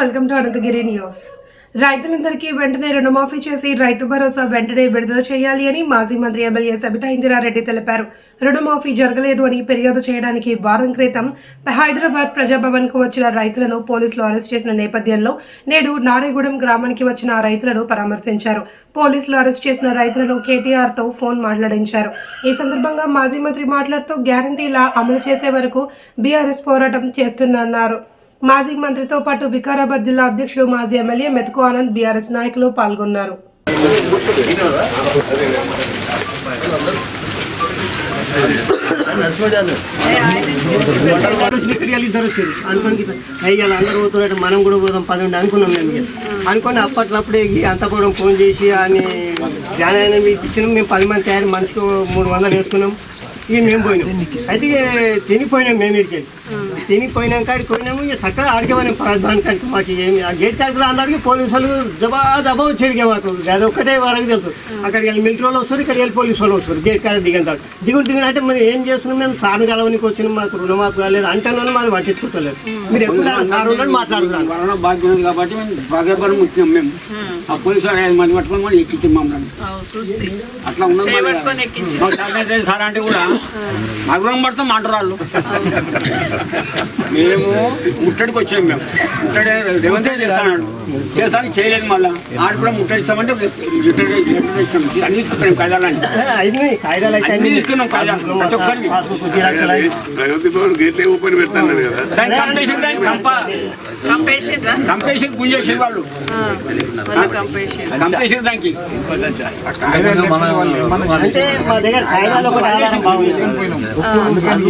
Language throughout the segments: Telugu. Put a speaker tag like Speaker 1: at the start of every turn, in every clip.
Speaker 1: Welcome to Anantagiri news. రైతులందరికీ వెంటనే రుణమాఫీ చేసి రైతు భరోసా వెంటనే విడుదల చేయాలి అని మాజీ మంత్రి ఎమ్మెల్యే సబితా ఇందిరారెడ్డి తెలిపారు. రుణమాఫీ జరగలేదు అని ఫిర్యాదు చేయడానికి వారం క్రితం హైదరాబాద్ ప్రజాభవన్కు వచ్చిన రైతులను పోలీసులు అరెస్ట్ చేసిన నేపథ్యంలో నేడు నారేగూడెం గ్రామానికి వచ్చిన ఆ రైతులను పరామర్శించారు. పోలీసులు అరెస్ట్ చేసిన రైతులను కేటీఆర్తో ఫోన్ మాట్లాడించారు. ఈ సందర్భంగా మాజీ మంత్రి మాట్లాడుతూ గ్యారంటీలా అమలు చేసే వరకు బీఆర్ఎస్ పోరాటం చేస్తున్నారు మాజీ మంత్రితో పాటు వికారాబాద్ జిల్లా అధ్యక్షుడు మాజీ ఎమ్మెల్యే మెతుకు ఆనంద్ బీఆర్ఎస్ నాయకులు పాల్గొన్నారు.
Speaker 2: ఇక్కడికి అనుకోని అయ్యాలి అందరూ పోతున్నట్టు మనం కూడా పోదాం పదండి అనుకున్నాం మేము అనుకోండి అప్పట్లప్పుడే అంత కూడా ఫోన్ చేసి అని ధ్యానం ఇచ్చినాం మేము పది మంది తయారు మనిషికి మూడు వందలు వేసుకున్నాం ఇక మేము పోయినాం. అయితే తినిపోయినాం మేము ఇక్కడికి. తినిపోయినాక ఆడికి పోయినాము ఇక చక్కగా ఆడికేమని దానికంటే మాకు ఏమి ఆ గేట్ కాడికి అందరికి పోలీసులు జబా జబా వచ్చేది మాకు అది ఒక్కటే వరకు తెలుసు. అక్కడికి వెళ్ళి మిలిటరీ వాళ్ళు వస్తారు ఇక్కడికి వెళ్ళి పోలీసు వాళ్ళు వస్తారు. గేట్ కాడ దిగిన తర్వాత. దిగుడు దిగిన అంటే మరి ఏం చేస్తున్నాం మేము సార్ కలవనికి వచ్చినాం మాకు రుణమాఫీ కాలేదు అంటే మాది పట్టించుకోలేదు మీరు ఎప్పుడు సార్ ఉన్నాడు మాట్లాడుతున్నాను
Speaker 3: బాధ్యత ఉంది కాబట్టి మేము భగవరం వచ్చినాం మేము. ఆ. పోలీసు వారు ఐదు మంది పట్టుకొని మనం ఎక్కించాం మమ్మల్ని. అట్లా ఉన్నది సార్ అంటే కూడా నగరం పడతాం అంటారు వాళ్ళు మేము ముట్టడికి వచ్చాం మేము. ముట్టడి రేవంత్ రెడ్డి చేస్తాడు చేస్తాను చేయలేదు మళ్ళీ. ఆడు కూడా ముట్టడిస్తామంటే అన్ని తీసుకున్నాం
Speaker 2: కాయిదాలు అయితే
Speaker 3: అన్ని తీసుకున్నాం ప్రతి ఒక్కరికి దాన్ని దాన్ని కంప. గుంజేసి వాళ్ళు. దానికి.
Speaker 2: అంటే మా దగ్గర కాయిదాలు ఒకటి ఆధారం బాగుంది.
Speaker 4: అందుకని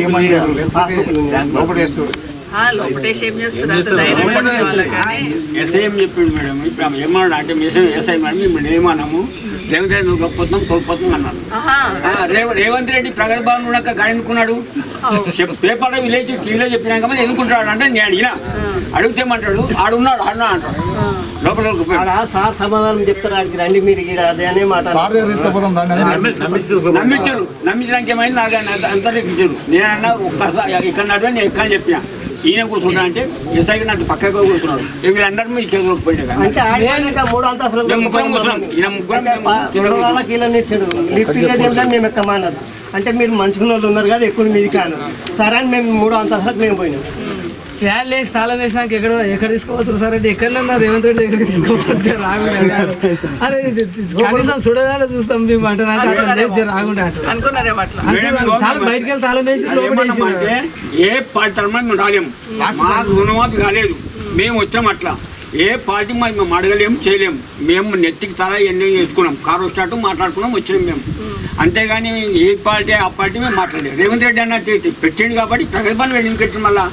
Speaker 3: ఎస్ఐ ఏం చెప్పిండు మేడం? ఇప్పుడు ఆమె ఏమన్నాడు అంటే మెసేజ్ ఎస్ఐ మేడం మేము ఏమన్నాము రేవంత్ రెడ్డి నువ్వు గొప్పతున్నాం కోల్పోతున్నాం అన్నాడు రేవంత్ రెడ్డి ప్రగతి భవన్ ఉన్నాక గాడి ఎందుకున్నాడు? చెప్- పేపర్లో విలేజ్ టీవీలో చెప్పినాక మరి ఎందుకుంటాడు అంటే నేను అడిగినా. అడిగితే ఏమంటాడు? ఆడున్నాడు ఆడున్నా అంటాడు. లోపల
Speaker 2: సార్ సమాధానం చెప్తారు రండి మీరు అదే మాట.
Speaker 3: నమ్మించారు నమ్మించడానికి ఏమైంది? నాకు అంతరించారు నేనన్నా ఒక్కసారి ఇక్కడ నడువని నేను ఎక్కడ చెప్పిన. ఈయన కూర్చుంటా అంటే ఎస్ఐకి నాకు పక్కగా కూర్చున్నాడు అందరూ మీ కేసులోకి పోయినా
Speaker 2: అంటే
Speaker 3: ముగ్గురం కూర్చున్నాం. ఈయన ముగ్గురం
Speaker 2: మీరు మంచుకున్న వాళ్ళు ఉన్నారు కదా ఎక్కువ మీది కాను సరే అని మేము మూడు అంతస్తులకు మేము పోయినాం.
Speaker 5: ఫ్యాన్ లేచి తాళం వేసినాక ఎక్కడ ఎక్కడ తీసుకోవచ్చు సార్ అంటే ఎక్కడన్నా రేవంత్ రెడ్డి ఎక్కడ తీసుకోవచ్చు రాకుండా అరే కనీసం చూడగానే చూస్తాం మేము అంటే రాకుండా తాళం బయటికి వెళ్ళి తాళం వేసి
Speaker 3: ఏ పార్టీ రుణమాఫీ కాలేదు. మేము వచ్చాం అట్లా. ఏ పార్టీ మాకు మేము అడగలేము చేయలేము. మేము నెత్తికి తల ఎన్ని వేసుకున్నాం కారు స్టార్ట్ మాట్లాడుకున్నాం వచ్చినాం మేము. అంతేగాని ఏ పార్టీ ఆ పార్టీ మేము మాట్లాడలేదు. రేవంత్ రెడ్డి అన్న పెట్టిండు కాబట్టి ప్రగల్భాన్ని వెళ్ళి పెట్టిండు మళ్ళా.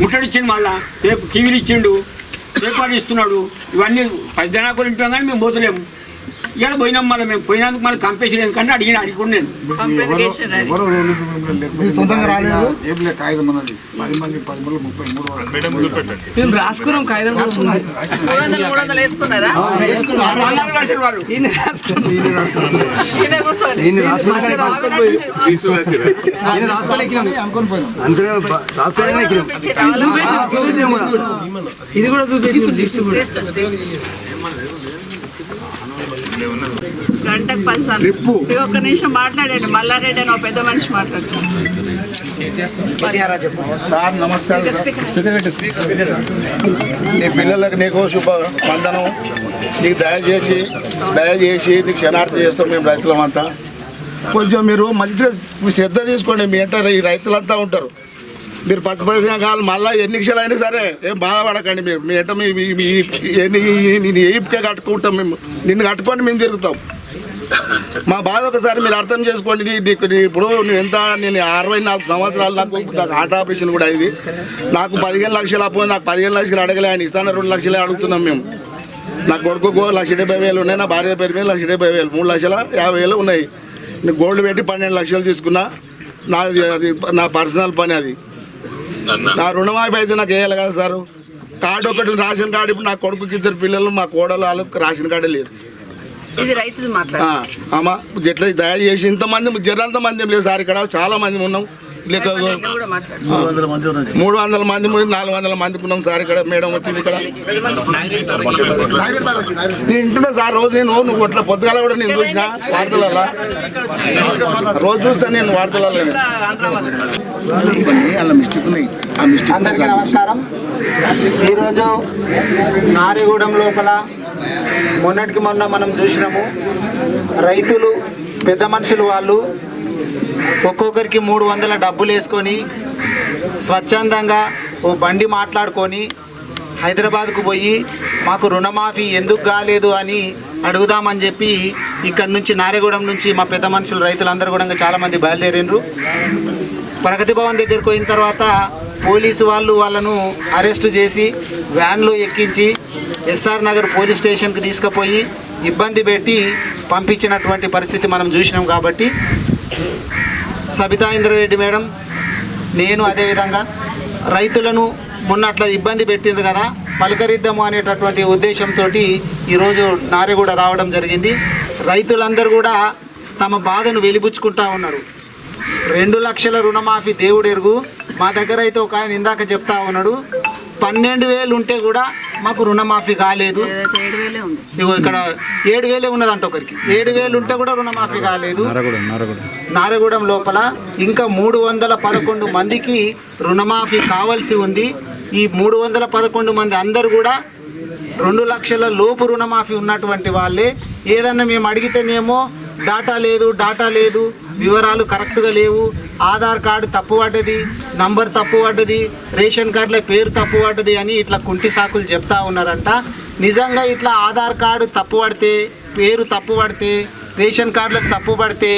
Speaker 3: ముట్టడిచ్చిండు మళ్ళా. రేపు టీవీలు ఇచ్చిండు పేపర్లు ఇస్తున్నాడు ఇవన్నీ పద్దెనాకులు ఇంటాం కానీ మేము పోతలేము. ఇక్కడ పోయినాం మళ్ళీ మేము పోయినందుకు మళ్ళీ కంపేషన్ ఎందుకంటే అడిగిన అడిగి నేను
Speaker 5: మేము రాసుకున్నాం కాగితం కూడా ఉంది.
Speaker 6: మూడు వందలు మూడు వందలు వేసుకున్నారా
Speaker 3: వందలు లక్షలు వాళ్ళు
Speaker 5: ఈయన రాసుకున్నాం.
Speaker 6: ఈయన కూర్చొని
Speaker 4: అనుకొని పోయినాం
Speaker 6: చూపించిరా వాళ్ళ?
Speaker 5: చూపించాం కూడా. ఇది కూడా చూపించాం లిస్ట్ కూడా
Speaker 6: తీస్తాను, తీస్తాను. గంటకు పది సార్లు ఒక్క నిమిషం మాట్లాడండి మల్లారెడ్డి అని ఒక పెద్ద మనిషి
Speaker 4: నీ పిల్లలకు నీకు శుభ వందనం నీకు దయచేసి దయచేసి నీకు క్షణార్థం చేస్తాం మేము రైతులమంతా కొంచెం మీరు మంచిగా శ్రద్ధ తీసుకోండి మీ అంటే ఈ రైతులంతా ఉంటారు మీరు పచ్చి పైసా కావాలి మళ్ళీ ఎన్ని క్షలు అయినా సరే ఏం బాధపడకండి మీరు మీ అంటే మీ ఎన్ని నేను ఏపుకే కట్టుకుంటాం మేము నిన్ను కట్టుకొని మేము తిరుగుతాం మా బాధ ఒకసారి మీరు అర్థం చేసుకోండి నీ- నీకు నీ- ఇప్పుడు నువ్వు ఎంత నేను అరవై నాలుగు సంవత్సరాలు నాకు నాకు హార్ట్ ఆపరేషన్ కూడా అయింది. నాకు పదిహేను లక్షలు అప్పు నాకు పదిహేను లక్షలు అడగలే ఆయన ఇస్తాను రెండు లక్షలే అడుగుతున్నాం మేము. నా కొడుకు లక్ష డెబ్బై వేలు ఉన్నాయి నా భార్య పేరు మీద లక్ష డెబ్బై వేలు మూడు లక్షల యాభై వేలు ఉన్నాయి. నేను గోల్డ్ పెట్టి పన్నెండు లక్షలు తీసుకున్నా. నాది అది నా పర్సనల్ పని అది. నా రుణమాఫీ అయితే నాకు వేయాలి కదా సార్. కార్డు ఒకటి రేషన్ కార్డు ఇప్పుడు నా కొడుకుకి ఇద్దరు పిల్లలు మా కోడలు వాళ్ళకి రేషన్ కార్డే లేదు.
Speaker 6: ఇది
Speaker 4: అమ్మ ఎట్లా దయచేసి ఇంతమంది జరంత మంది ఏం లేదు సార్ ఇక్కడ చాలా మంది ఉన్నాం. మూడు వందల మంది ముందు నాలుగు వందల మంది ఉన్నాం సార్ ఇక్కడ మేడం వచ్చింది ఇక్కడ. నేను ఇంటున్నా సార్ రోజు నేను నువ్వు ఇట్లా పొద్దుగాల కూడా నేను చూసిన వార్తలలో రోజు చూస్తా నేను వార్తలలో అలా మిస్టేక్ ఉన్నాయి. ఆ మిస్టేక్
Speaker 7: అందరికీ నమస్కారం. ఈరోజు నారిగూడెం లోపల మొన్నటికి మొన్న మనం చూసినాము రైతులు పెద్ద మనుషులు వాళ్ళు ఒక్కొక్కరికి మూడు వందల డబ్బులు వేసుకొని స్వచ్ఛందంగా ఓ బండి మాట్లాడుకొని హైదరాబాద్కు పోయి మాకు రుణమాఫీ ఎందుకు కాలేదు అని అడుగుదామని చెప్పి ఇక్కడ నుంచి నారేగూడెం నుంచి మా పెద్ద మనుషులు రైతులందరూ కూడా చాలామంది బయలుదేరిండ్రు ప్రగతి భవన్ దగ్గరికి పోయిన తర్వాత పోలీసు వాళ్ళు వాళ్ళను అరెస్టు చేసి వ్యాన్లో ఎక్కించి ఎస్ఆర్ నగర్ పోలీస్ స్టేషన్కి తీసుకుపోయి ఇబ్బంది పెట్టి పంపించినటువంటి పరిస్థితి మనం చూసినాం కాబట్టి సబితా ఇంద్రారెడ్డి మేడం నేను అదేవిధంగా రైతులను మొన్న అట్లా ఇబ్బంది పెట్టిండ్రు కదా పలకరిద్దాము అనేటటువంటి ఉద్దేశంతో ఈరోజు నారెగూడ రావడం జరిగింది. రైతులందరూ కూడా తమ బాధను వెలిబుచ్చుకుంటా ఉన్నారు. రెండు లక్షల రుణమాఫీ దేవుడు ఎరుగు మా దగ్గర అయితే ఒక ఆయన ఇందాక చెప్తా ఉన్నాడు. పన్నెండు వేలు ఉంటే కూడా మాకు రుణమాఫీ కాలేదు. ఇగో ఇక్కడ ఏడు వేలే ఉన్నదంట ఒకరికి. ఏడు వేలు ఉంటే కూడా రుణమాఫీ కాలేదు. నారగూడెం లోపల ఇంకా మూడు వందల పదకొండు మందికి రుణమాఫీ కావాల్సి ఉంది. ఈ మూడు వందల పదకొండు మంది అందరు కూడా రెండు లక్షల లోపు రుణమాఫీ ఉన్నటువంటి వాళ్ళే. ఏదన్నా మేము అడిగితేనేమో డాటా లేదు డాటా లేదు వివరాలు కరెక్ట్గా లేవు. ఆధార్ కార్డు తప్పు పడ్డది నంబర్ తప్పు పడ్డది రేషన్ కార్డుల పేరు తప్పు పడ్డది అని ఇట్లా కుంటి సాకులు చెప్తా ఉన్నారంట. నిజంగా ఇట్లా ఆధార్ కార్డు తప్పు పడితే పేరు తప్పు పడితే రేషన్ కార్డులకు తప్పు పడితే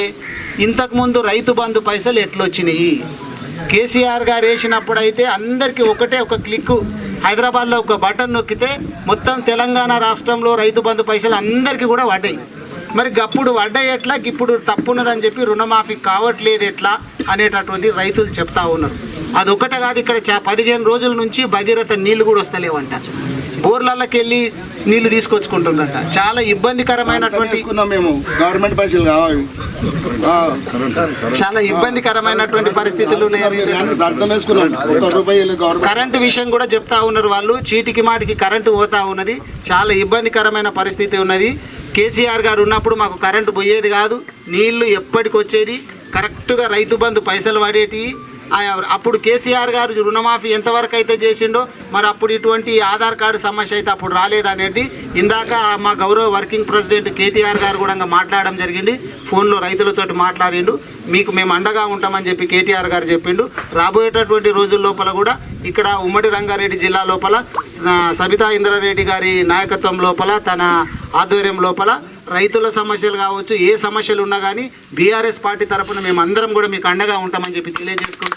Speaker 7: ఇంతకుముందు రైతు బంధు పైసలు ఎట్లొచ్చినాయి? కేసీఆర్ గారు వేసినప్పుడు అయితే అందరికీ ఒకటే ఒక క్లిక్ హైదరాబాద్లో ఒక బటన్ నొక్కితే మొత్తం తెలంగాణ రాష్ట్రంలో రైతు బంధు పైసలు అందరికీ కూడా పడ్డాయి. మరి గప్పుడు పడ్డాయి ఎట్లా? ఇప్పుడు తప్పున్నదని చెప్పి రుణమాఫీ కావట్లేదు ఎట్లా? అనేటటువంటి రైతులు చెప్తా ఉన్నారు. అదొకటే కాదు ఇక్కడ చా పదిహేను రోజుల నుంచి భగీరథ నీళ్ళు కూడా వస్తలేవంట. బోర్లకి వెళ్ళి నీళ్ళు తీసుకొచ్చుకుంటుందంట. చాలా ఇబ్బందికరమైనటువంటి
Speaker 4: మేము. గవర్నమెంట్ పైసలు కావాలి.
Speaker 7: చాలా ఇబ్బందికరమైనటువంటి పరిస్థితులు కరెంటు విషయం కూడా చెప్తా ఉన్నారు వాళ్ళు. చీటికి మాటికి కరెంటు పోతా ఉన్నది. చాలా ఇబ్బందికరమైన పరిస్థితి ఉన్నది. కేసీఆర్ గారు ఉన్నప్పుడు మాకు కరెంటు పోయేది కాదు నీళ్ళు ఎప్పటికి వచ్చేది కరెక్ట్గా రైతు బంధు పైసలు పడేటివి అప్పుడు కేసీఆర్ గారు రుణమాఫీ ఎంతవరకు అయితే చేసిండో మరి అప్పుడు ఇటువంటి ఆధార్ కార్డు సమస్య అయితే అప్పుడు రాలేదనేది ఇందాక మా గౌరవ వర్కింగ్ ప్రెసిడెంట్ కేటీఆర్ గారు కూడా మాట్లాడడం జరిగింది. ఫోన్లో రైతులతోటి మాట్లాడిండు. మీకు మేము అండగా ఉంటామని చెప్పి కేటీఆర్ గారు చెప్పిండు. రాబోయేటటువంటి రోజుల లోపల కూడా ఇక్కడ ఉమ్మడి రంగారెడ్డి జిల్లా లోపల సబితా ఇంద్రారెడ్డి గారి నాయకత్వం లోపల తన ఆధ్వర్యం లోపల రైతుల సమస్యలు కావచ్చు ఏ సమస్యలు ఉన్నా కానీ బీఆర్ఎస్ పార్టీ తరఫున మేము అందరం కూడా మీకు అండగా ఉంటామని చెప్పి తెలియజేసుకుంటాం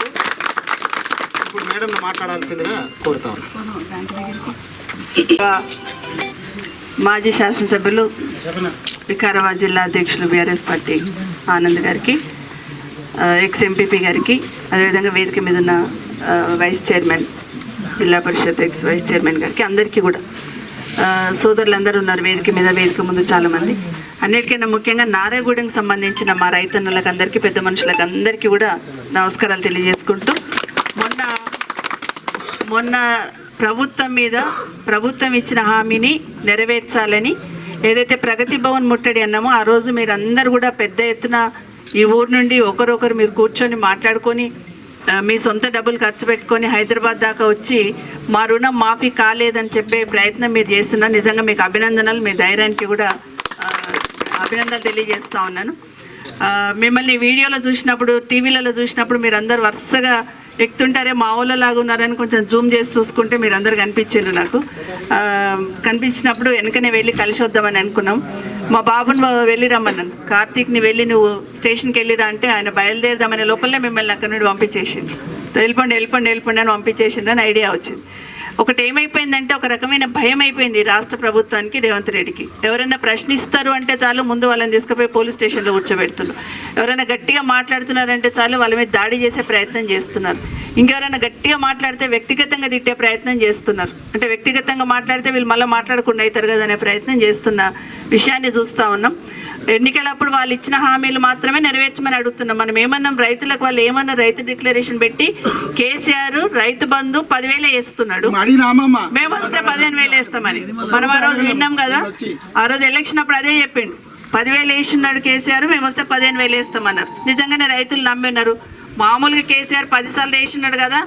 Speaker 7: ఇప్పుడు మేడం మాట్లాడాల్సిందిగా కోరుతా
Speaker 6: మాజీ శాసనసభ్యులు వికారాబాద్ జిల్లా అధ్యక్షులు బీఆర్ఎస్ పార్టీ ఆనంద్ గారికి ఎక్స్ ఎంపీపీ గారికి అదేవిధంగా వేదిక మీద ఉన్న వైస్ చైర్మన్ జిల్లా పరిషత్ ఎక్స్ వైస్ చైర్మన్ గారికి అందరికీ కూడా. సోదరులందరూ ఉన్నారు వేదిక మీద వేదిక ముందు చాలామంది. అన్నిటికైనా ముఖ్యంగా నారాయణగూడెంకి సంబంధించిన మా రైతన్నులకు అందరికీ పెద్ద మనుషులకు అందరికీ కూడా నమస్కారాలు తెలియజేసుకుంటూ మొన్న ప్రభుత్వం మీద ప్రభుత్వం ఇచ్చిన హామీని నెరవేర్చాలని ఏదైతే ప్రగతి భవన్ ముట్టడి అన్నామో ఆ రోజు మీరు అందరు కూడా పెద్ద ఎత్తున ఈ ఊరు నుండి ఒకరొకరు మీరు కూర్చొని మాట్లాడుకొని మీ సొంత డబ్బులు ఖర్చు పెట్టుకొని హైదరాబాద్ దాకా వచ్చి మా రుణం మాఫీ కాలేదని చెప్పే ప్రయత్నం మీరు చేస్తున్నా. నిజంగా మీకు అభినందనలు మీ ధైర్యానికి కూడా అభినందనలు తెలియజేస్తూ ఉన్నాను. మిమ్మల్ని వీడియోలో చూసినప్పుడు టీవీలలో చూసినప్పుడు మీరందరూ వరుసగా ఎక్కుతుంటారే మా లాగా ఉన్నారని కొంచెం జూమ్ చేసి చూసుకుంటే మీరు అందరు కనిపించారు నాకు కనిపించినప్పుడు వెనకనే వెళ్ళి కలిసి వద్దామని అనుకున్నాం. మా బాబుని వెళ్ళి రమ్మన్నాను. కార్తీక్ని వెళ్ళి నువ్వు స్టేషన్కి వెళ్ళిరా అంటే ఆయన బయలుదేరదామనే లోపలనే మిమ్మల్ని అక్కడ నుండి పంపించేసిండు. వెళ్ళిపోండి వెళ్ళిపోండి వెళ్ళిపోండి అని పంపించేసిండు అని ఐడియా వచ్చింది. ఒకటి ఏమైపోయిందంటే ఒక రకమైన భయం అయిపోయింది రాష్ట్ర ప్రభుత్వానికి రేవంత్ రెడ్డికి. ఎవరైనా ప్రశ్నిస్తారు అంటే చాలు ముందు వాళ్ళని తీసుకుపోయి పోలీస్ స్టేషన్లో కూర్చోబెడుతున్నారు. ఎవరైనా గట్టిగా మాట్లాడుతున్నారంటే చాలు వాళ్ళ మీద దాడి చేసే ప్రయత్నం చేస్తున్నారు. ఇంకెవరైనా గట్టిగా మాట్లాడితే వ్యక్తిగతంగా తిట్టే ప్రయత్నం చేస్తున్నారు. అంటే వ్యక్తిగతంగా మాట్లాడితే వీళ్ళు మళ్ళీ మాట్లాడకుండా అవుతారు కదా అనే ప్రయత్నం చేస్తున్న విషయాన్ని చూస్తూ ఉన్నాం. ఎన్నికలప్పుడు వాళ్ళు ఇచ్చిన హామీలు మాత్రమే నెరవేర్చమని అడుగుతున్నాం. మనం ఏమన్నాం? రైతులకు వాళ్ళు ఏమన్నా రైతు డిక్లరేషన్ పెట్టి కేసీఆర్ రైతు బంధు పదివేలే వేస్తున్నాడు. మేము వస్తే పదిహేను వేలు వేస్తామని మనం ఆ రోజు విన్నాం కదా? ఆ రోజు ఎలక్షన్ అప్పుడు అదే చెప్పిండు. పదివేలు వేసిన్నాడు కేసీఆర్ మేము వస్తే పదిహేను వేలు వేస్తామన్నారు. నిజంగానే రైతులు నమ్మినారు. మామూలుగా కేసీఆర్ పదిసార్లు వేసినాడు కదా?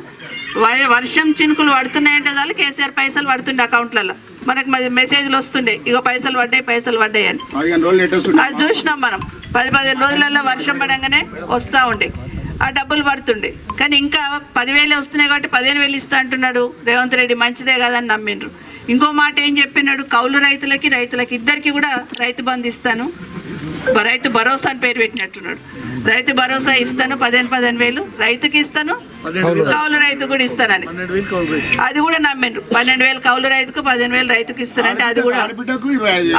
Speaker 6: వర్షం చినుకులు పడుతున్నాయంటే చాలు కేసీఆర్ పైసలు పడుతుండే అకౌంట్లలో. మనకు మెసేజ్లు వస్తుండే ఇగో పైసలు పడ్డాయి పైసలు పడ్డాయి అని. అది చూసినాం మనం. పది పదిహేను రోజులలో వర్షం పడంగానే వస్తూ ఉండే. ఆ డబ్బులు పడుతుండే. కానీ ఇంకా పదివేలు వస్తున్నాయి కాబట్టి పదిహేను వేలు ఇస్తా అంటున్నాడు రేవంత్ రెడ్డి. మంచిదే కదా అని నమ్మిండ్రు. ఇంకో మాట ఏం చెప్పినాడు? కౌలు రైతులకి రైతులకి ఇద్దరికి కూడా రైతు బంధు ఇస్తాను. రైతు భరోసా అని పేరు పెట్టినట్టున్నాడు. రైతు భరోసా ఇస్తాను పదిహేను పదిహేను వేలు. రైతుకి ఇస్తాను కౌలు రైతు కూడా ఇస్తానని. అది కూడా నమ్మిండ్రు. పన్నెండు వేలు కౌలు రైతుకు పదిహేను వేలు రైతుకు ఇస్తానంటే అది కూడా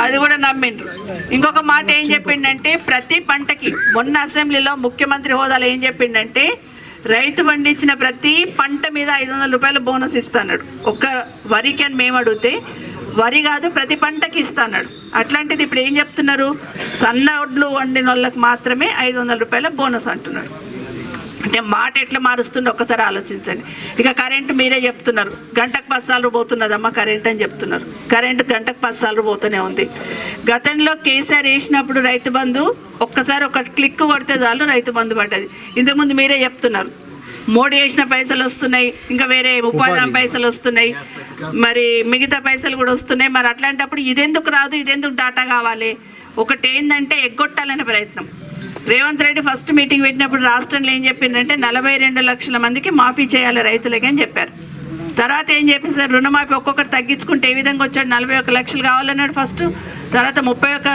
Speaker 6: అది కూడా నమ్మిండ్రు. ఇంకొక మాట ఏం చెప్పిండంటే ప్రతి పంటకి మొన్న అసెంబ్లీలో ముఖ్యమంత్రి హోదాలో ఏం చెప్పిండంటే రైతు పండించిన ప్రతి పంట మీద ఐదు వందల రూపాయల బోనస్ ఇస్తాడు ఒక్క వరికి అని మేము అడిగితే వరి కాదు ప్రతి పంటకి ఇస్తాడు అట్లాంటిది ఇప్పుడు ఏం చెప్తున్నారు? సన్న ఒడ్లు వండిన వాళ్ళకి మాత్రమే ఐదు వందల రూపాయల బోనస్ అంటున్నారు. అంటే మాట ఎట్లా మారుస్తుందో ఒక్కసారి ఆలోచించండి. ఇక కరెంట్ మీరే చెప్తున్నారు. గంటకు పది సార్లు పోతున్నదమ్మా కరెంట్ అని చెప్తున్నారు. కరెంట్ గంటకు పది సార్లు పోతూనే ఉంది. గతంలో కేసీఆర్ వేసినప్పుడు రైతు బంధు ఒక్కసారి ఒక క్లిక్ కొడితే చాలు రైతు బంధు పడ్డది. ఇంతకుముందు మీరే చెప్తున్నారు. మోడీ వేసిన పైసలు వస్తున్నాయి ఇంకా వేరే ఉపాధి పైసలు వస్తున్నాయి. మరి మిగతా పైసలు కూడా వస్తున్నాయి. మరి అట్లాంటప్పుడు ఇదెందుకు రాదు? ఇదెందుకు డాటా కావాలి? ఒకటి ఏంటంటే ఎగ్గొట్టాలనే ప్రయత్నం. రేవంత్ రెడ్డి ఫస్ట్ మీటింగ్ పెట్టినప్పుడు రాష్ట్రంలో ఏం చెప్పిందంటే నలభై రెండు లక్షల మందికి మాఫీ చేయాలి రైతులకి అని చెప్పారు. తర్వాత ఏం చెప్పేసారు రుణమాఫీ ఒక్కొక్కటి తగ్గించుకుంటే ఏ విధంగా వచ్చాడు? నలభై ఒక్క లక్షలు కావాలన్నాడు ఫస్ట్. తర్వాత ముప్పై ఒక్క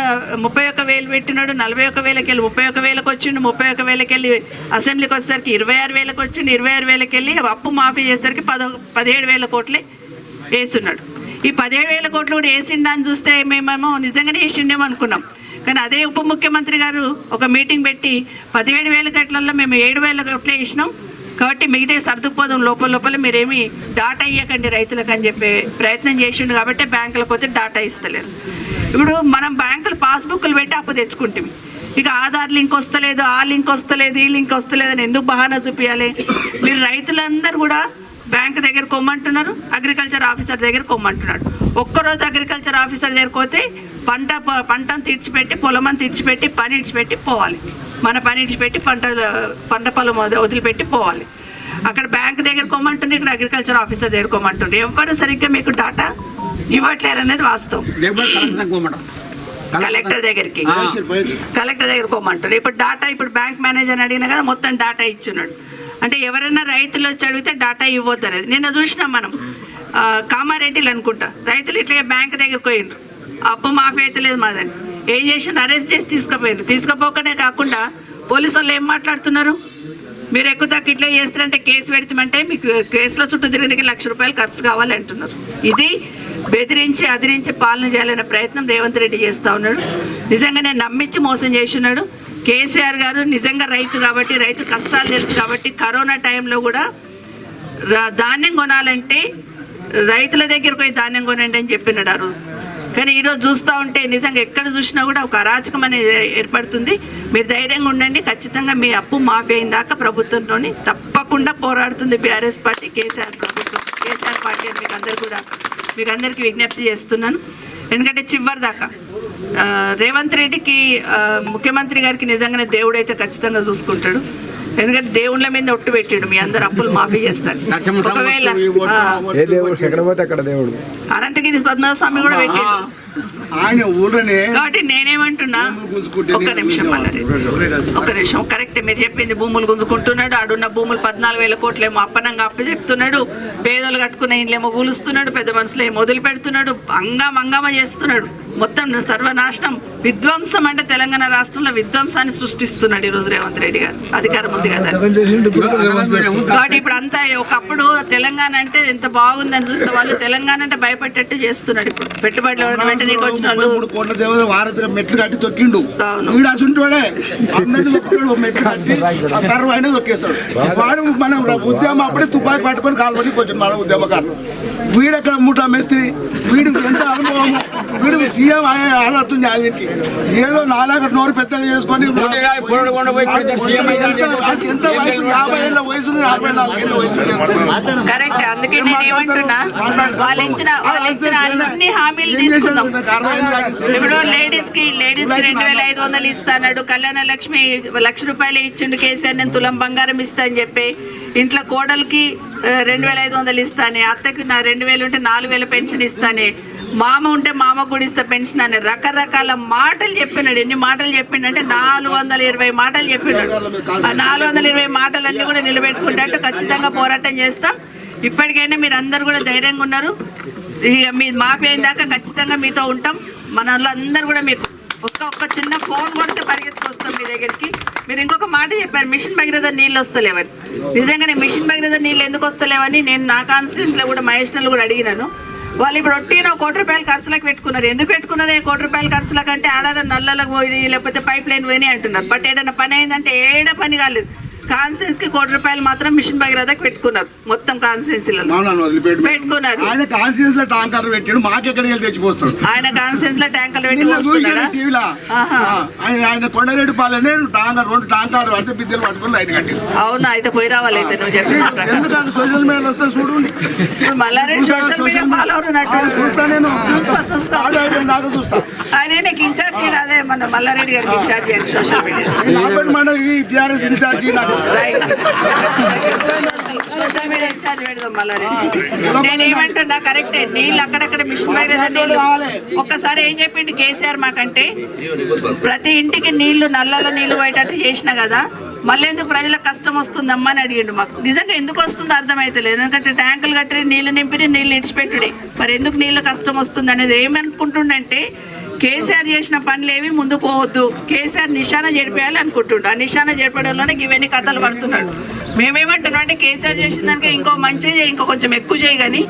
Speaker 6: ముప్పై ఒక్క వేలు పెట్టినాడు నలభై ఒక్క వేలకి వెళ్ళి ముప్పై ఒక్క వేలకు వచ్చిండు ముప్పై ఒక్క వేలకి వెళ్ళి అసెంబ్లీకి వచ్చేసరికి ఇరవై ఆరు వేలకు వచ్చిండు ఇరవై ఆరు వేలకి వెళ్ళి అప్పు మాఫీ చేసేసరికి పద పదిహేడు వేల కోట్లే వేస్తున్నాడు. ఈ పదిహేడు వేల కోట్లు కూడా వేసిండా అని చూస్తే మేమేమో నిజంగానే వేసిండేమో అనుకున్నాం. కానీ అదే ఉప ముఖ్యమంత్రి గారు ఒక మీటింగ్ పెట్టి పదిహేడు వేల కోట్లలో మేము ఏడు వేల కోట్లే ఇచ్చినాం కాబట్టి మిగతా సర్దుకుపోదాం లోపల లోపల మీరేమి డాటా ఇవ్వకండి రైతులకు అని చెప్పే ప్రయత్నం చేసిండు కాబట్టి బ్యాంకులకు పోతే డాటా ఇస్తలేరు. ఇప్పుడు మనం బ్యాంకులు పాస్బుక్లు పెట్టి అప్పు తెచ్చుకుంటాం ఇక ఆధార్ లింక్ వస్తలేదు ఆ లింక్ వస్తలేదు ఈ లింక్ వస్తలేదు అని ఎందుకు బహానా చూపించాలి మీరు రైతులందరూ కూడా బ్యాంక్ దగ్గర కొమ్మంటున్నారు అగ్రికల్చర్ ఆఫీసర్ దగ్గర కొమ్మంటున్నాడు ఒక్కరోజు అగ్రికల్చర్ ఆఫీసర్ దగ్గర పోతే పంట ప- పంటను తీర్చిపెట్టి పొలమని తీర్చిపెట్టి పని ఇడిచిపెట్టి పోవాలి. మన పని ఇడిచిపెట్టి పంట పంట పొలం వద- వదిలిపెట్టి పోవాలి. అక్కడ బ్యాంక్ దగ్గర కొమ్మంటుంది ఇక్కడ అగ్రికల్చర్ ఆఫీసర్ దగ్గర కొమ్మంటుంది ఎవరు సరిగ్గా మీకు డాటా ఇవ్వట్లేరు అనేది వాస్తవం.
Speaker 3: కలెక్టర్
Speaker 6: దగ్గరికి. కలెక్టర్ దగ్గర పోమంటారు ఇప్పుడు డాటా ఇప్పుడు బ్యాంక్ మేనేజర్ అడిగినా కదా మొత్తం డాటా ఇచ్చున్నాడు. అంటే ఎవరైనా రైతులు వచ్చి అడిగితే డాటా ఇవ్వద్దు అనేది నిన్న చూసినాం మనం. కామారెడ్డిలు అనుకుంటా. రైతులు ఇట్లా బ్యాంక్ దగ్గరకు పోయిండ్రు. అప్పు మాఫీ అయితే లేదు మాదని ఏం చేసిండ్రు అరెస్ట్ చేసి తీసుకుపోయిండు తీసుకుపోకనే కాకుండా పోలీసు వాళ్ళు ఏం మాట్లాడుతున్నారు? మీరు ఎక్కువ తక్కువ ఇట్లా చేస్తారంటే కేసు పెడతామంటే మీకు కేసుల చుట్టూ తిరిగినకి లక్ష రూపాయలు ఖర్చు కావాలి అంటున్నారు. ఇది బెదిరించి అదిరించి పాలన చేయాలనే ప్రయత్నం రేవంత్ రెడ్డి చేస్తూ ఉన్నాడు. నిజంగానే నమ్మించి మోసం చేస్తున్నాడు కేసీఆర్ గారు నిజంగా రైతు కాబట్టి రైతు కష్టాలు తెలుసు కాబట్టి కరోనా టైంలో కూడా ధాన్యం కొనాలంటే రైతుల దగ్గరకు పోయి ధాన్యం కొనండి అని చెప్పినాడు ఆ రోజు. కానీ ఈరోజు చూస్తూ ఉంటే నిజంగా ఎక్కడ చూసినా కూడా ఒక అరాచకం అనేది ఏర్పడుతుంది. మీరు ధైర్యంగా ఉండండి. ఖచ్చితంగా మీ అప్పు మాఫీ అయిన దాకా ప్రభుత్వంలోని తప్పకుండా పోరాడుతుంది బీఆర్ఎస్ పార్టీ కేసీఆర్ ప్రభుత్వం. కేసీఆర్ పార్టీ అని మీకు అందరు కూడా మీకు అందరికీ విజ్ఞప్తి చేస్తున్నాను. ఎందుకంటే చివరి దాకా రేవంత్ రెడ్డికి ముఖ్యమంత్రి గారికి నిజంగానే దేవుడైతే ఖచ్చితంగా చూసుకుంటాడు. ఎందుకంటే దేవుళ్ళ మీద ఒట్టు పెట్టాడు మీ అందరు అప్పులు మాఫీ చేస్తారు. ఒకవేళ ఆ,
Speaker 8: ఏ దేవుడు ఎక్కడ పోతే అక్కడ దేవుడు.
Speaker 6: అనంతగిరి పద్మనాభ స్వామి కూడా పెట్టాడు.
Speaker 4: ఆయన ఊళ్ళనే
Speaker 6: కాబట్టి నేనేమంటున్నా? ఒక్క నిమిషం ఒక్క నిమిషం. కరెక్ట్ మీరు చెప్పింది భూములు గుంజుకుంటున్నాడు. ఆడున్న భూములు పద్నాలుగు వేల కోట్లేమో అప్పనంగా అప్పు చెప్తున్నాడు పేదలు కట్టుకున్న ఇండ్లేమో కూలుస్తున్నాడు పెద్ద మనుషులు ఏమో వదిలిపెడుతున్నాడు. అంగా మంగామ చేస్తున్నాడు. మొత్తం సర్వనాశనం. విధ్వంసం అంటే తెలంగాణ రాష్ట్రంలో విధ్వంసాన్ని సృష్టిస్తున్నాడు ఈ రోజు రేవంత్ రెడ్డి గారు. అధికారం ఉంది కదా. కాబట్టి ఇప్పుడు అంతా ఒకప్పుడు తెలంగాణ అంటే ఎంత బాగుందని చూసిన వాళ్ళు తెలంగాణ అంటే భయపడేటట్టు చేస్తున్నాడు ఇప్పుడు. పెట్టుబడులు పెట్టనీకి వచ్చిన వాళ్ళు
Speaker 4: కోట్ల దేవత వారధిగా మెట్లు కట్టి తొక్కిండు. వీడు అసుంటోడే. అందరిని తొక్కుతాడు మెట్లు కట్టి ఆ కర్ర అయినా తొక్కేస్తాడు. వాడు మనం ఉద్యమం అప్పుడే తుపాకి పట్టుకొని కాల్పడి కొంచెం మన ఉద్యమకారులు. వీడు అక్కడ ముఠా మేస్త్రి? వీడు ఎంత అనుభవం వీడు సీఎం అర్హత ఉంది ఆయనకి ఏదో నాలాగా నోరు పెద్దగా చేసుకొని ఎంత- వయసు? యాభై ఏళ్ళ వయసు ఉంది, అరవై నాలుగు ఏళ్ళ వయసు ఉంది.
Speaker 6: కరెక్ట్. అందుకే నేను ఏమంటున్నా వాళ్ళు ఇచ్చిన వాళ్ళు ఇచ్చిన అన్ని హామీలు? తీసుకుందాం. ఇప్పుడు లేడీస్కి లేడీస్కి రెండు వేల ఐదు వందలు ఇస్తాడు కళ్యాణ లక్ష్మి లక్ష రూపాయలు ఇచ్చిండు కేసీఆర్ నేను తులం బంగారం ఇస్తా అని చెప్పి. ఇంట్లో కోడలికి రెండు వేల ఐదు వందలు ఇస్తానే అత్తకి నా రెండు వేలు ఉంటే నాలుగు వేల పెన్షన్ ఇస్తానే మామ ఉంటే మామ కూడా పెన్షన్ అని రకరకాల మాటలు చెప్పినాడు. ఎన్ని మాటలు చెప్పిండంటే నాలుగు వందల ఇరవై మాటలు చెప్పినాడు. ఆ నాలుగు వందల ఇరవై మాటలన్నీ కూడా నిలబెట్టుకుంటే ఖచ్చితంగా పోరాటం చేస్తాం. ఇప్పటికైనా మీరు అందరు కూడా ధైర్యంగా ఉన్నారు. ఇక మీ మాఫీ అయిన దాకా ఖచ్చితంగా మీతో ఉంటాం. మన అందరూ అందరు కూడా మీకు ఒక్క ఒక్క చిన్న ఫోన్ కొడితే పరిగెత్తుకొస్తాం మీ దగ్గరికి. మీరు ఇంకొక మాట చెప్పారు మిషన్ భగీరథ నీళ్ళు వస్తలేవని. నిజంగానే మిషన్ భగీరథ నీళ్ళు ఎందుకు వస్తలేవని నేను నా కాన్స్టిట్యూన్స్లో కూడా మహేష్నలు కూడా అడిగినాను. వాళ్ళు ఇప్పుడు ఒట్టిన కోటి రూపాయలు ఖర్చులకు పెట్టుకున్నారు. ఎందుకు పెట్టుకున్నారు? కోటి రూపాయలు ఖర్చులకు అంటే ఆడ నల్లలకు పోయి లేకపోతే పైప్ లైన్ పోయినాయి అంటున్నారు. బట్ ఏదైనా పని అయిందంటే ఏడ పని కాలేదు. కాన్స్టిట్యూన్స్కి కోటి రూపాయలు మాత్రం మిషన్ భగీరథకి పెట్టుకున్నారు. మొత్తం
Speaker 4: వదిలిపెట్టి
Speaker 6: పెట్టుకున్నారు.
Speaker 4: ఆయన కాన్ఫిడెన్స్లో టాంకర్ పెట్టాడు మాకెక్కడికి వెళ్ళి తెచ్చిపోస్తాడు
Speaker 6: ఆయన కాన్ఫరెన్స్లో ట్యాంకర్లు పెట్టి.
Speaker 4: ఆయన కొండరెడ్డి పాలనే టాంకర్ రెండు టాంకర్ అర్థ బిద్దెలు పట్టుకుని లైన్ కట్టి
Speaker 6: అవునా? అయితే పోయి రావాలి అయితే నువ్వు చెప్పిన
Speaker 4: ఎందుకంటే సోషల్ మీడియాలో వస్తే చూడండి
Speaker 6: మల్లారెడ్డి సోషల్ మీడియా ఫాలో అవుతున్నట్టు
Speaker 4: చూస్తా నేను.
Speaker 6: చూసుకో చూసుకో.
Speaker 4: చూస్తా
Speaker 6: ఆయన నీకు ఇన్ఛార్జ్ అదే మన మల్లారెడ్డి గారికి ఇన్ఛార్జ్ గారు social media
Speaker 4: in charge
Speaker 6: social media in charge పెడదాం మల్లారెడ్డి. నేనేమంటున్నా కరెక్టే నీళ్ళు అక్కడక్కడ మిషన్ భగీరథ నీళ్ళు. ఒక్కసారి ఏం చెప్పిండు కేసీఆర్ మాకంటే? ప్రతి ఇంటికి నీళ్ళు నల్లలో నీళ్ళు పోయేటట్టు చేసిన కదా మళ్ళీ ఎందుకు ప్రజలకు కష్టం వస్తుందమ్మా అని అడిగిండు మాకు. నిజంగా ఎందుకు వస్తుందో అర్థమైతలేదు. ఎందుకంటే ట్యాంకులు కట్టి నీళ్ళు నింపి నీళ్ళు ఇడిచిపెట్టుడే. మరి ఎందుకు నీళ్ళు కష్టం వస్తుంది అనేది ఏమనుకుంటుండంటే కేసీఆర్ చేసిన పనులు ముందు పోవద్దు. కేసీఆర్ నిశాన జరిపేయాలి అనుకుంటుండు. ఆ నిశాన జరిపడంలోనే ఇవన్నీ కథలు పడుతున్నాడు. మేమేమంటున్నాం అంటే కేసీఆర్ చేసిన దానికి ఇంకో మంచి చేయి ఇంకో కొంచెం ఎక్కువ చేయి కానీ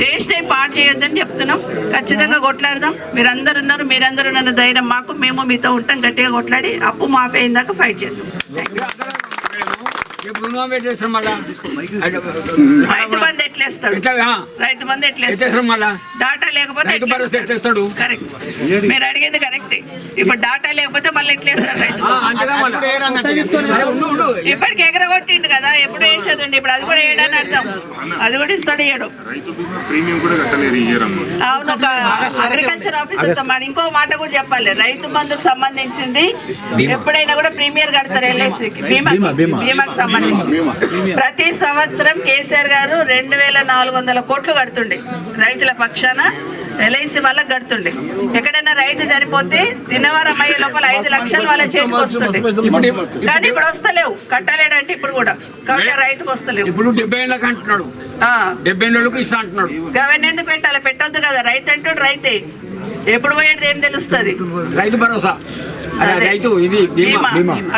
Speaker 6: చేసిన పాటు చేయొద్దని చెప్తున్నాం. ఖచ్చితంగా కొట్లాడదాం. మీరందరు ఉన్నారు మీరందరూ ఉన్న ధైర్యం మాకు. మేము మీతో ఉంటాం గట్టిగా కొట్లాడి అప్పు మాపేయిందాక ఫైట్ చేద్దాం. ఫైట్ చేద్దాం
Speaker 3: ఇప్పుడు రుణం పెట్టేస్తాం మళ్ళా?
Speaker 6: రైతు బంధు ఎట్లేస్తాడు?
Speaker 3: ఎట్లా
Speaker 6: రైతు బంధు ఎట్లేస్తాడు?
Speaker 3: ఎట్లేస్తాం మళ్ళా?
Speaker 6: డాటా లేకపోతే
Speaker 3: రైతు భరోసా ఎట్లేస్తాడు?
Speaker 6: కరెక్ట్. మీరు అడిగేది కరెక్టే. ఇప్పుడు డాటా లేకపోతే మళ్ళీ ఎట్లేస్తాడు రైతు
Speaker 3: ఆ? అంతేగా మళ్ళా. అరే, ఉండు ఉండు.
Speaker 6: ఇప్పటికి ఎగరగొట్టిండు కదా ఎప్పుడు వేసేది ఉండి ఇప్పుడు? అది కూడా వేయడని అర్థం. అది కూడా ఇస్తాడు ఇయ్యడు
Speaker 9: ప్రీమియం కూడా కట్టలేరు ఇయ్యరమ్మ
Speaker 6: అవును ఒక అగ్రికల్చర్ ఆఫీసర్తో మరి ఇంకో మాట కూడా చెప్పాలి. రైతు బంధుకు సంబంధించింది ఎప్పుడైనా కూడా ప్రీమియర్ కడతారు ఎల్ఐసికి. బీమా బీమాకి సంబంధించి ప్రతి సంవత్సరం కేసీఆర్ గారు రెండు వేల నాలుగు వందల కోట్లు కడుతుండే. రైతుల పక్షాన ఎల్ఐసి వాళ్ళకి కడుతుండే. ఎక్కడైనా రైతు చనిపోతే దినవారం అయ్యే లోపల ఐదు లక్షలు వాళ్ళ చేతికి వస్తుండే. కానీ ఇప్పుడు వస్తలేవు. కట్టలేడంటే ఇప్పుడు కూడా. కాబట్టి రైతుకు వస్తలేవు.
Speaker 3: ఇప్పుడు డెబ్బై ఏళ్ళకి అంటున్నాడు.
Speaker 6: ఆ.
Speaker 3: డెబ్బై ఏళ్ళకి ఇస్తా అంటున్నాడు.
Speaker 6: గవర్న ఎందుకు పెట్టాలి? పెట్టొద్దు కదా. రైతు అంటాడు రైతే. ఎప్పుడు పోయేది ఏం తెలుస్తుంది?
Speaker 3: రైతు భరోసా. రైతు ఇది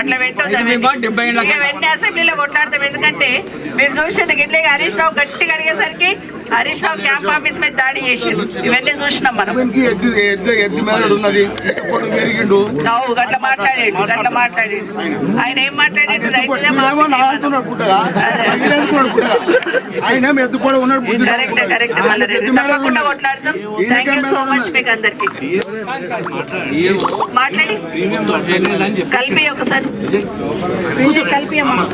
Speaker 6: అట్లా పెట్టొద్దు వెంటనే అసెంబ్లీలో కొట్లాడతాం. ఎందుకంటే మీరు చూసిన గిట్లే హరీష్ రావు గట్టిగా అడిగేసరికి హరీష్ రావు క్యాంప్ ఆఫీస్ మీద దాడి చేసిండు. ఇవన్నీ చూసినాం మనం. అవు గట్ల మాట్లాడాడు గట్ల మాట్లాడాడు? ఆయన ఏం మాట్లాడాడు కరెక్ట్ కరెక్ట్ మళ్ళీ తప్పకుండా. కొట్లాడతాం. థ్యాంక్ యూ సో మచ్ మీకు అందరికి. మాట్లాడి. కలిపి ఒకసారి. కలిపి అమ్మా.